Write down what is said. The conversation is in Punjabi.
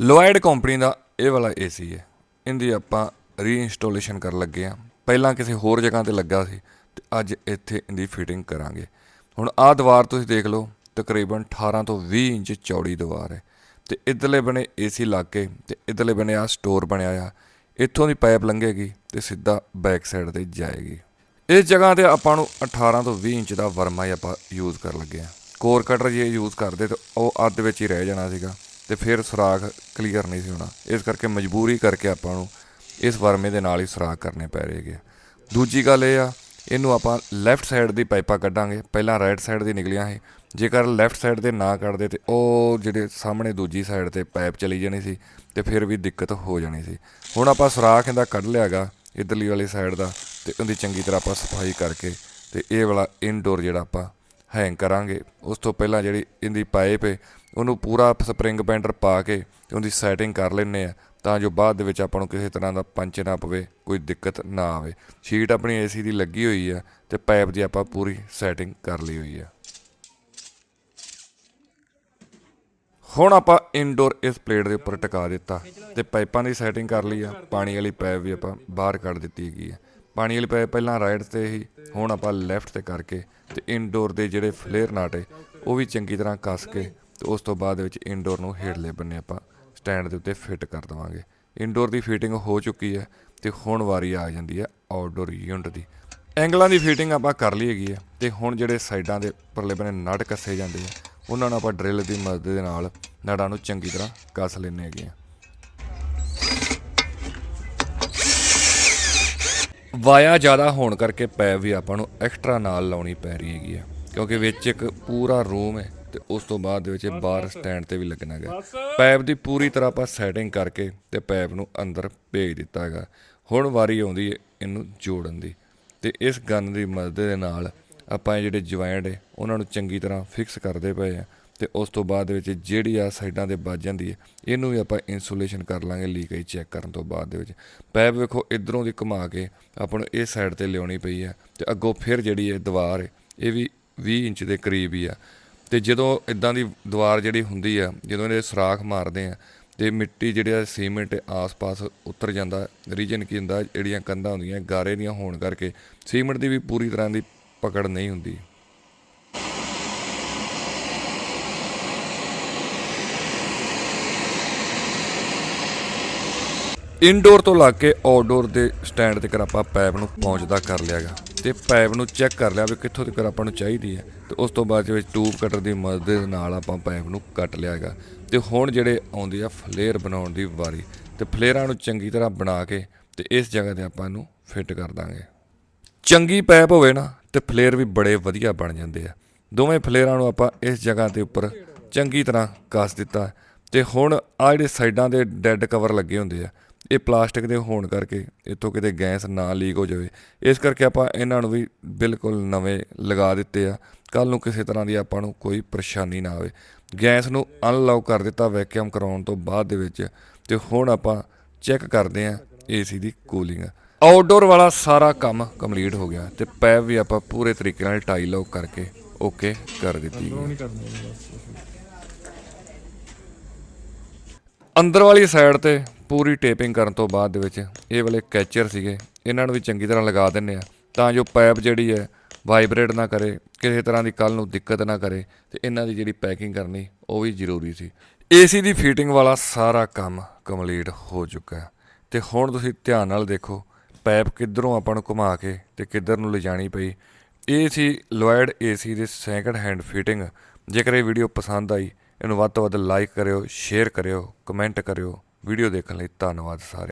ਲੋਇਡ ਕੰਪਨੀ ਦਾ ਇਹ ਵਾਲਾ ਏਸੀ ਹੈ। ਇਹਦੀ ਆਪਾਂ ਰੀਇੰਸਟਾਲੇਸ਼ਨ ਕਰਨ ਲੱਗੇ ਆ ਪਹਿਲਾਂ ਕਿਸੇ ਹੋਰ ਜਗ੍ਹਾ ਤੇ ਲੱਗਾ ਸੀ ਤੇ ਅੱਜ ਇੱਥੇ ਇਹਦੀ ਫਿਟਿੰਗ ਕਰਾਂਗੇ। ਹੁਣ ਆਹ ਦੀਵਾਰ ਤੁਸੀਂ ਦੇਖ ਲਓ, ਤਕਰੀਬਨ 18 ਤੋਂ 20 ਇੰਚ ਚੌੜੀ ਦੀਵਾਰ ਹੈ। ਤੇ ਇਧਰਲੇ ਬਨੇ ਏਸੀ ਲੱਗ ਕੇ ਤੇ ਇਧਰਲੇ ਬਣੇ ਆ ਸਟੋਰ ਬਣਿਆ ਆ। ਇੱਥੋਂ ਦੀ ਪਾਈਪ ਲੰਘੇਗੀ ਤੇ ਸਿੱਧਾ ਬੈਕ ਸਾਈਡ ਤੇ ਜਾਏਗੀ। ਇਸ ਜਗ੍ਹਾ ਤੇ ਆਪਾਂ ਨੂੰ 18 ਤੋਂ 20 ਇੰਚ ਦਾ ਵਰਮਾ ਹੀ ਆਪਾਂ ਯੂਜ਼ ਕਰਨ ਲੱਗੇ ਆ ਕੋਰ ਕਟਰ ਜੇ ਯੂਜ਼ ਕਰਦੇ ਤਾਂ ਉਹ ਅੱਧ ਵਿੱਚ ਹੀ ਰਹਿ ਜਾਣਾ ਸੀਗਾ। ਤੇ ਫਿਰ ਸੁਰਾਖ ਕਲੀਅਰ ਨਹੀਂ ਸੀ ਹੋਣਾ। ਇਸ ਕਰਕੇ ਮਜਬੂਰੀ ਕਰਕੇ ਆਪਾਂ ਨੂੰ ਇਸ ਵਰਮੇ ਦੇ ਨਾਲ ਹੀ ਸੁਰਾਖ ਕਰਨੇ ਪੈ ਰਹੇ ਰਹੇਗੇ ਦੂਜੀ ਗੱਲ ਇਹ ਆ, ਇਹਨੂੰ ਆਪਾਂ ਲੈਫਟ ਸਾਈਡ ਦੀ ਪਾਈਪਾਂ ਕੱਢਾਂਗੇ। ਪਹਿਲਾਂ ਰਾਈਟ ਸਾਈਡ ਦੀ ਨਿਕਲੀਆਂ ਸੀ। ਜੇਕਰ ਲੈਫਟ ਸਾਈਡ ਦੇ ਨਾ ਕੱਢਦੇ ਤੇ ਉਹ ਜਿਹੜੇ ਸਾਹਮਣੇ ਦੂਜੀ ਸਾਈਡ ਤੇ ਪਾਈਪ ਚਲੀ ਜਾਣੀ ਸੀ ਤੇ ਫਿਰ ਵੀ ਦਿੱਕਤ ਹੋ ਜਾਣੀ ਸੀ। ਹੁਣ ਆਪਾਂ ਸੁਰਾਖ ਇਹਦਾ ਕੱਢ ਲਿਆਗਾ ਇਧਰਲੀ ਵਾਲੀ ਸਾਈਡ ਦਾ ਤੇ ਉਹਦੀ ਚੰਗੀ ਤਰ੍ਹਾਂ ਆਪਾਂ ਸਫ਼ਾਈ ਕਰਕੇ ਤੇ ਇਹ ਵਾਲਾ ਇਨਡੋਰ ਜਿਹੜਾ ਆਪਾਂ ਹੈਂਗ ਕਰਾਂਗੇ। ਉਸ ਤੋਂ ਪਹਿਲਾਂ ਜਿਹੜੀ ਇਹਦੀ ਪਾਈਪ ਹੈ ਉਹਨੂੰ ਪੂਰਾ ਸਪਰਿੰਗ ਬੈਂਡਰ ਪਾ ਕੇ ਤੇ ਉਹਦੀ ਸੈਟਿੰਗ ਕਰ ਲੈਂਦੇ ਆ ਤਾਂ ਜੋ ਬਾਅਦ ਦੇ ਵਿੱਚ ਆਪਾਂ ਨੂੰ ਕਿਸੇ ਤਰ੍ਹਾਂ ਦਾ ਪੰਚ ਨਾ ਪਵੇ, ਕੋਈ ਦਿੱਕਤ ਨਾ ਆਵੇ। ਸ਼ੀਟ ਆਪਣੀ ਏਸੀ ਦੀ ਲੱਗੀ ਹੋਈ ਆ ਤੇ ਪਾਈਪ ਦੀ ਆਪਾਂ ਪੂਰੀ ਸੈਟਿੰਗ ਕਰ ਲਈ ਹੋਈ ਆ। ਹੁਣ ਆਪਾਂ ਇਨਡੋਰ ਇਸ ਪਲੇਟ ਦੇ ਉੱਪਰ ਟਿਕਾ ਦਿੱਤਾ ਤੇ ਪਾਈਪਾਂ ਦੀ ਸੈਟਿੰਗ ਕਰ ਲਈ ਆ, ਪਾਣੀ ਵਾਲੀ ਪਾਈਪ ਵੀ ਆਪਾਂ ਬਾਹਰ ਕੱਢ ਦਿੱਤੀ ਹੈਗੀ ਆ। ਪਾਣੀ ਵਾਲੀ ਪਾਈਪ ਪਹਿਲਾਂ ਰਾਈਟ ਤੇ ਹੀ, ਹੁਣ ਆਪਾਂ ਲੈਫਟ ਤੇ ਕਰਕੇ ਤੇ ਇਨਡੋਰ ਦੇ ਜਿਹੜੇ ਫਲੇਅਰ ਨਾਟੇ ਉਹ ਵੀ ਚੰਗੀ ਤਰ੍ਹਾਂ ਕੱਸ ਕੇ ਤੇ ਉਸ ਤੋਂ ਬਾਅਦ ਵਿੱਚ ਇਨਡੋਰ ਨੂੰ ਹੇਠਲੇ ਬੰਨੇ ਆਪਾਂ ਸਟੈਂਡ ਦੇ ਉੱਤੇ ਫਿੱਟ ਕਰ ਦਵਾਂਗੇ। ਇਨਡੋਰ ਦੀ ਫਿਟਿੰਗ ਹੋ ਚੁੱਕੀ ਹੈ ਤੇ ਹੁਣ ਵਾਰੀ ਆ ਜਾਂਦੀ ਹੈ ਆਊਟਡੋਰ ਯੂਨਿਟ ਦੀ। ਐਂਗਲਾਂ ਦੀ ਫਿਟਿੰਗ ਆਪਾਂ ਕਰ ਲਈ ਹੈਗੀ ਹੈ ਤੇ ਹੁਣ ਜਿਹੜੇ ਸਾਈਡਾਂ ਦੇ ਪਰਲੇ ਬੰਨੇ ਨਟ ਕੱਸੇ ਜਾਂਦੇ ਆ, ਉਹਨਾਂ ਨੂੰ ਆਪਾਂ ਡਰਿਲ ਦੀ ਮਦਦ ਦੇ ਨਾਲ ਨੜਾਂ ਨੂੰ ਚੰਗੀ ਤਰ੍ਹਾਂ ਕੱਸ ਲੈਣੇ ਹੈਗੇ ਆ। ਵਾਇਆ ਜ਼ਿਆਦਾ ਹੋਣ ਕਰਕੇ ਪੈਪ ਵੀ ਆਪਾਂ ਨੂੰ ਐਕਸਟਰਾ ਨਾਲ ਲਾਉਣੀ ਪੈ ਰਹੀ ਹੈਗੀ ਆ। ਕਿਉਂਕਿ ਵਿੱਚ ਇੱਕ ਪੂਰਾ ਰੂਮ ਹੈ ਤੇ ਉਸ ਤੋਂ ਬਾਅਦ ਦੇ ਵਿੱਚ ਇਹ ਬਾਹਰ ਸਟੈਂਡ ਤੇ ਵੀ ਲੱਗਣਾ ਹੈਗਾ। ਪੈਪ ਦੀ ਪੂਰੀ ਤਰ੍ਹਾਂ ਆਪਾਂ ਸੈਟਿੰਗ ਕਰਕੇ ਤੇ ਪੈਪ ਨੂੰ ਅੰਦਰ ਭੇਜ ਦਿੱਤਾ ਹੈਗਾ। ਹੁਣ ਵਾਰੀ ਆਉਂਦੀ ਹੈ ਇਹਨੂੰ ਜੋੜਨ ਦੀ ਤੇ ਇਸ ਗਨ ਦੀ ਮਦਦ ਦੇ ਨਾਲ ਆਪਾਂ ਜਿਹੜੇ ਜੁਆਇੰਟ ਹੈ, ਉਹਨਾਂ ਨੂੰ ਚੰਗੀ ਤਰ੍ਹਾਂ ਫਿਕਸ ਕਰਦੇ ਪਏ ਆ। ਤੇ ਉਸ ਤੋਂ ਬਾਅਦ ਦੇ ਵਿੱਚ ਜਿਹੜੀ ਆ ਸਾਈਡਾਂ ਦੇ ਵੱਜ ਜਾਂਦੀ ਹੈ, ਇਹਨੂੰ ਵੀ ਆਪਾਂ ਇਨਸੂਲੇਸ਼ਨ ਕਰ ਲਾਂਗੇ ਲੀਕੇਜ ਚੈੱਕ ਕਰਨ ਤੋਂ ਬਾਅਦ ਦੇ ਵਿੱਚ। ਪੈਪ ਵੇਖੋ, ਇਧਰੋਂ ਦੀ ਘੁਮਾ ਕੇ ਆਪਾਂ ਨੂੰ ਇਹ ਸਾਈਡ ਤੇ ਲਿਆਉਣੀ ਪਈ ਹੈ ਤੇ ਅੱਗੋਂ ਫਿਰ ਜਿਹੜੀ ਇਹ ਦੀਵਾਰ ਹੈ, ਇਹ ਵੀ 20 ਇੰਚ ਦੇ ਕਰੀਬ ਹੀ ਆ। ਤੇ ਜਦੋਂ ਇਦਾਂ ਦੀ ਦੀਵਾਰ ਜਿਹੜੀ ਹੁੰਦੀ ਆ, ਜਦੋਂ ਇਹਦੇ ਸੁਰਾਖ ਮਾਰਦੇ ਆ ਤੇ ਮਿੱਟੀ ਜਿਹੜਾ ਸੀਮੈਂਟ ਆਸ-ਪਾਸ ਉਤਰ ਜਾਂਦਾ, ਰੀਜਨ ਕੀ ਹੁੰਦਾ, ਜਿਹੜੀਆਂ ਕੰਧਾਂ ਹੁੰਦੀਆਂ, ਗਾਰੇ ਦੀਆਂ ਹੋਣ ਕਰਕੇ ਸੀਮੈਂਟ ਦੀ ਵੀ ਪੂਰੀ ਤਰ੍ਹਾਂ ਦੀ ਪਕੜ ਨਹੀਂ ਹੁੰਦੀ। ਇਨਡੋਰ ਤੋਂ ਲੱਗ ਕੇ ਆਊਟਡੋਰ ਦੇ ਸਟੈਂਡ ਤੇ ਕਰ ਆਪਾਂ ਪਾਈਪ ਨੂੰ ਪਹੁੰਚਦਾ ਕਰ ਲਿਆਗਾ ਤੇ ਪਾਈਪ ਨੂੰ ਚੈੱਕ ਕਰ ਲਿਆ ਵੀ ਕਿੱਥੋਂ ਤੱਕ ਆਪਾਂ ਨੂੰ ਚਾਹੀਦੀ ਹੈ। ਤੇ ਉਸ ਤੋਂ ਬਾਅਦ ਦੇ ਵਿੱਚ ਟੂਬ ਕਟਰ ਦੀ ਮਦਦ ਦੇ ਨਾਲ ਆਪਾਂ ਪਾਈਪ ਨੂੰ ਕੱਟ ਲਿਆਗਾ ਤੇ ਹੁਣ ਜਿਹੜੇ ਆਉਂਦੇ ਆ ਫਲੇਅਰ ਬਣਾਉਣ ਦੀ ਵਾਰੀ, ਤੇ ਫਲੇਅਰਾਂ ਨੂੰ ਚੰਗੀ ਤਰ੍ਹਾਂ ਬਣਾ ਕੇ ਤੇ ਇਸ ਜਗ੍ਹਾ ਤੇ ਆਪਾਂ ਇਹਨੂੰ ਫਿੱਟ ਕਰ ਦਾਂਗੇ। ਚੰਗੀ ਪਾਈਪ ਹੋਵੇ ਨਾ, ਤੇ ਫਲੇਅਰ ਵੀ ਬੜੇ ਵਧੀਆ ਬਣ ਜਾਂਦੇ ਆ। ਦੋਵੇਂ ਫਲੇਅਰਾਂ ਨੂੰ ਆਪਾਂ ਇਸ ਜਗ੍ਹਾ ਦੇ ਉੱਪਰ ਚੰਗੀ ਤਰ੍ਹਾਂ ਕੱਸ ਦਿੱਤਾ। ਤੇ ਹੁਣ ਆ ਜਿਹੜੇ ਸਾਈਡਾਂ ਦੇ ਡੈੱਡ ਕਵਰ ਲੱਗੇ ਹੁੰਦੇ ਆ ਇਹ ਪਲਾਸਟਿਕ ਦੇ ਹੋਣ ਕਰਕੇ ਇੱਥੋਂ ਕਿਤੇ ਗੈਸ ਨਾ ਲੀਕ ਹੋ ਜਾਵੇ। ਇਸ ਕਰਕੇ ਆਪਾਂ ਇਹਨਾਂ ਨੂੰ ਵੀ ਬਿਲਕੁਲ ਨਵੇਂ ਲਗਾ ਦਿੱਤੇ ਆ। ਕੱਲ ਨੂੰ ਕਿਸੇ ਤਰ੍ਹਾਂ ਦੀ ਆਪਾਂ ਨੂੰ ਕੋਈ ਪਰੇਸ਼ਾਨੀ ਨਾ ਆਵੇ। ਗੈਸ ਨੂੰ ਅਨਲੌਕ ਕਰ ਦਿੱਤਾ ਵੈਕਿਊਮ ਕਰਾਉਣ ਤੋਂ ਬਾਅਦ ਦੇ ਵਿੱਚ ਤੇ ਹੁਣ ਆਪਾਂ ਚੈੱਕ ਕਰਦੇ ਆ ਏਸੀ ਦੀ ਕੂਲਿੰਗ। ਆਊਟਡੋਰ ਵਾਲਾ ਸਾਰਾ ਕੰਮ ਕੰਪਲੀਟ ਹੋ ਗਿਆ ਤੇ ਪੈਪ ਵੀ ਆਪਾਂ ਪੂਰੇ ਤਰੀਕੇ ਨਾਲ ਟਾਈ ਲੌਕ ਕਰਕੇ ਓਕੇ ਕਰ ਦਿੱਤੀ ਅੰਦਰ ਵਾਲੀ ਸਾਈਡ ਤੇ ਪੂਰੀ ਟੇਪਿੰਗ ਕਰਨ ਤੋਂ ਬਾਅਦ ਦੇ ਵਿੱਚ ਇਹ ਵਾਲੇ ਕੈਚਰ ਸੀਗੇ, ਇਹਨਾਂ ਨੂੰ ਵੀ ਚੰਗੀ ਤਰ੍ਹਾਂ ਲਗਾ ਦਿੰਨੇ ਆ। ਤਾਂ ਜੋ ਪਾਈਪ ਜਿਹੜੀ ਹੈ ਵਾਈਬ੍ਰੇਟ ਨਾ ਕਰੇ, ਕਿਸੇ ਤਰ੍ਹਾਂ ਦੀ ਕੱਲ ਨੂੰ ਦਿੱਕਤ ਨਾ ਕਰੇ ਤੇ ਇਹਨਾਂ ਦੀ ਜਿਹੜੀ ਪੈਕਿੰਗ ਕਰਨੀ ਉਹ ਵੀ ਜ਼ਰੂਰੀ ਸੀ। ਏਸੀ ਦੀ ਫੀਟਿੰਗ ਵਾਲਾ ਸਾਰਾ ਕੰਮ ਕੰਪਲੀਟ ਹੋ ਚੁੱਕਾ ਹੈ। ਤੇ ਹੁਣ ਤੁਸੀਂ ਧਿਆਨ ਨਾਲ ਦੇਖੋ, ਪਾਈਪ ਕਿੱਧਰੋਂ ਆਪਾਂ ਨੂੰ ਘੁਮਾ ਕੇ ਤੇ ਕਿੱਧਰ ਨੂੰ ਲਿਜਾਣੀ ਪਈ। ਇਹ ਸੀ ਲੋਇਡ ਏਸੀ ਦੀ ਸੈਕੰਡ ਹੈਂਡ ਫਿਟਿੰਗ ਜੇਕਰ ਇਹ ਵੀਡੀਓ ਪਸੰਦ ਆਈ, ਇਹਨੂੰ ਵੱਧ ਤੋਂ ਵੱਧ ਲਾਈਕ ਕਰਿਓ ਸ਼ੇਅਰ ਕਰਿਓ ਕਮੈਂਟ ਕਰਿਓ। ਵੀਡੀਓ ਦੇਖਣ ਲਈ ਧੰਨਵਾਦ ਸਾਰੇ।